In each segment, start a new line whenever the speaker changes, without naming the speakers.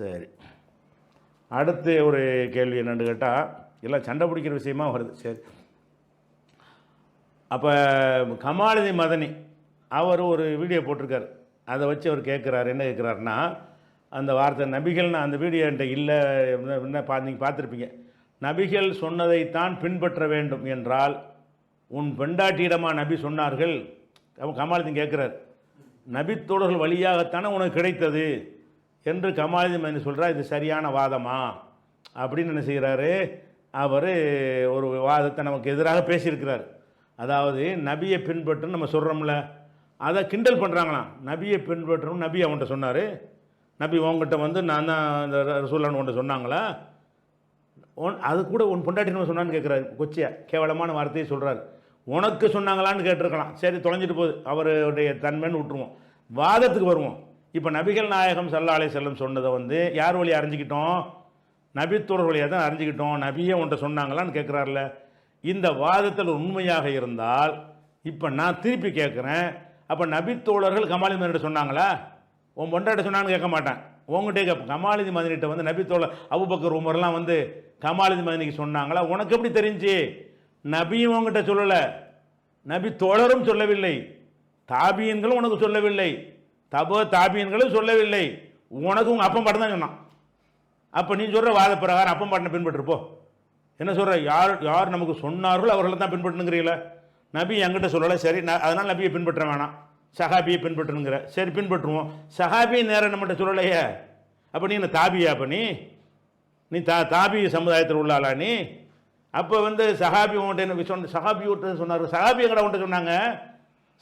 சரி. அடுத்து ஒரு கேள்வி என்னென்னு கேட்டால் எல்லாம் சண்டை பிடிக்கிற விஷயமா வருது. சரி. அப்போ கமாலதி மதனி அவர் ஒரு வீடியோ போட்டிருக்காரு. அதை வச்சு அவர் கேட்குறாரு என்ன கேட்குறாருன்னா அந்த வார்த்தை நபிகள்னு அந்த வீடியோ என்கிட்ட இல்லை என்ன பா நீங்கள் பார்த்துருப்பீங்க. நபிகள் சொன்னதைத்தான் பின்பற்ற வேண்டும் என்றால் உன் பெண்டாட்டியிடமா நபி சொன்னார்கள்? அவன் கமாலதீன் கேட்குறார் நபித்தோடர்கள் வழியாகத்தானே உனக்கு கிடைத்தது? என்று கமாலதி மதனி சொல்கிறார் இது சரியான வாதமா? அப்படின்னு என்ன செய்கிறாரு? அவர் ஒரு வாதத்தை நமக்கு எதிராக பேசியிருக்கிறார். அதாவது நபியை பின்பற்றுன்னு நம்ம சொல்கிறோம்ல அதை கிண்டல் பண்ணுறாங்களாம் நபியை பின்பற்றணும் நபி அவன்கிட்ட சொன்னார். நபி உங்ககிட்ட வந்து நான் தான் இந்த ரசூலான்னு உன்கிட்ட சொன்னாங்களா? உன் அது கூட உன் பொண்டாட்டி நம்ம சொன்னான்னு கேட்குறாரு. கொச்சியா கேவலமான வார்த்தையை சொல்கிறாரு உனக்கு சொன்னாங்களான்னு கேட்டிருக்கலாம். சரி தொலைஞ்சிட்டு போகுது. அவருடைய தன்மைன்னு விட்டுருவோம். வாதத்துக்கு வருவோம். இப்போ நபிகள் நாயகம் சல்லா அலை செல்லம் சொன்னதை வந்து யார் வழி அறிஞ்சிக்கிட்டோம்? நபித்தோர் வழியாக தான் அறிஞ்சிக்கிட்டோம். நபியே உன்ட்ட சொன்னாங்களான்னு கேட்குறாருல இந்த வாதத்தில் உண்மையாக இருந்தால் இப்போ நான் திருப்பி கேட்குறேன் அப்போ நபித்தோழர்கள் கமாலி மதனிட்ட சொன்னாங்களா? உன் பொண்டாட்ட சொன்னான்னு கேட்க மாட்டேன். உங்ககிட்டே கேட்ப கமாலிதி மதனிட்ட வந்து நபித்தோழர் அபுபக்கர் உமர்லாம் வந்து கமாலிதி மதனிக்கு சொன்னாங்களா? உனக்கு எப்படி தெரிஞ்சு? நபியும் உங்ககிட்ட சொல்லலை. நபி தோழரும் சொல்லவில்லை. தாபியன்களும் உனக்கு சொல்லவில்லை. தபோ தாபியன்களும் சொல்லவில்லை. உனக்கு உங்கள் அப்பம் பாட்டு தான் சொன்னான். அப்போ நீ சொல்கிற வாத பிரகாரம் அப்பம் பாட்டை பின்பற்றுப்போ. என்ன சொல்கிற யார் யார் நமக்கு சொன்னார்களோ அவர்களை தான் பின்பற்றணுங்கிறீங்கள நபி என்கிட்ட சொல்லலை. சரி நான் அதனால் நபியை பின்பற்ற வேணாம். சஹாபியை பின்பற்றணுங்கிற. சரி பின்பற்றுவோம். சஹாபியை நேரம் நம்மகிட்ட சொல்லலையே. அப்போ நீ என்ன தாபியா அப்போ நீ? நீ தா தாபி சமுதாயத்தில் உள்ளாளா நீ? அப்போ வந்து சஹாபி உங்கள்கிட்ட என்ன சொன்ன சஹாபி விட்டு சொன்னார். சஹாபி எங்கடா உங்கள்கிட்ட சொன்னாங்க?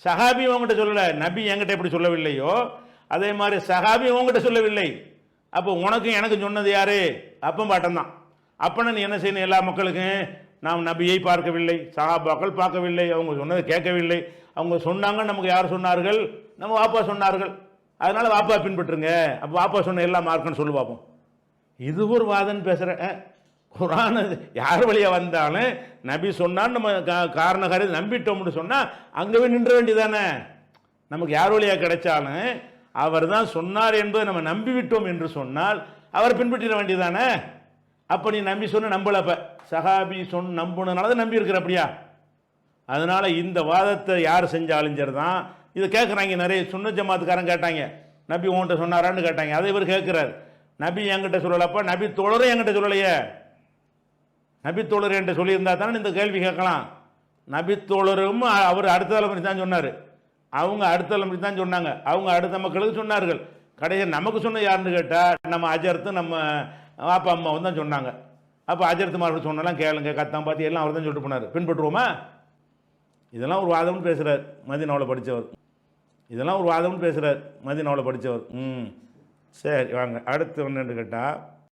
சஹாபி உங்கள்கிட்ட சொல்லலை நபி என்கிட்ட எப்படி சொல்லவில்லையோ? அதே மாதிரி சஹாபி உங்கள்கிட்ட சொல்லவில்லை. அப்போ உனக்கும் எனக்கும் சொன்னது யாரு? அப்பம் பாட்டம் தான். அப்போனா நீ என்ன செய்யணும் எல்லா மக்களுக்கும் நாம் நபியை பார்க்கவில்லை சஹாபாக்கள் பார்க்கவில்லை அவங்க சொன்னதை கேட்கவில்லை. அவங்க சொன்னாங்க நமக்கு யார் சொன்னார்கள்? நம்ம வாப்பா சொன்னார்கள். அதனால் வாப்பா பின்பற்றுங்க. அப்போ வாப்பா சொன்ன எல்லா மார்க்குன்னு சொல்லு பார்ப்போம் இது ஒரு வாதன் பேசுகிறேன் குரான் யார் வழியாக வந்தாலும் நபி சொன்னான்னு நம்ம கா காரணக்காரி நம்பிட்டோம்னு சொன்னால் அங்கேவே நின்ற வேண்டியதானே? நமக்கு யார் வழியாக கிடைச்சாலும் அவர் தான் சொன்னார் என்பதை நம்ம நம்பிவிட்டோம் என்று சொன்னால் அவரை பின்பற்றிட வேண்டியதானே? அப்போ நீ நம்பி சொன்ன நம்பலப்ப சஹாபி சொன்ன நம்புனதுனால தான் நம்பியிருக்கிற அப்படியா? அதனால் இந்த வாதத்தை யார் செஞ்சாலும் சரி தான் இதை கேட்குறாங்க நிறைய சுன்ன ஜமாத்துக்காரன் கேட்டாங்க. நபி உன்கிட்ட சொன்னாரான்னு கேட்டாங்க. அதை இவர் கேட்குறாரு நபி என்கிட்ட சொல்லலப்பா. நபி தொடரும் என்கிட்ட சொல்லலையே. நபித்தோழர் என்று சொல்லியிருந்தா தானே இந்த கேள்வி கேட்கலாம். நபித்தோழரும் அவர் அடுத்த தலைமுறை தான் சொன்னார். அவங்க அடுத்த தலைமுறை தான் சொன்னாங்க. அவங்க அடுத்த மக்களுக்கு சொன்னார்கள். கடைசியாக நமக்கு சொன்ன யாருன்னு கேட்டால் நம்ம அஜர்த்து நம்ம அப்பா அம்மாவும் தான் சொன்னாங்க. அப்போ அஜர்த்து மார்கள் சொன்னலாம் கேளுங்க கத்தான் பார்த்து எல்லாம் அவர் தான் சொல்லிட்டு போனார். பின்பற்றுவோமா? இதெல்லாம் ஒரு வாதம்னு பேசுகிறார் மதினாவில் படித்தவர் இதெல்லாம் ஒரு வாதம்னு பேசுகிறார் மதினாவில் படித்தவர் ம். சரி வாங்க. அடுத்து ஒன்று கேட்டால்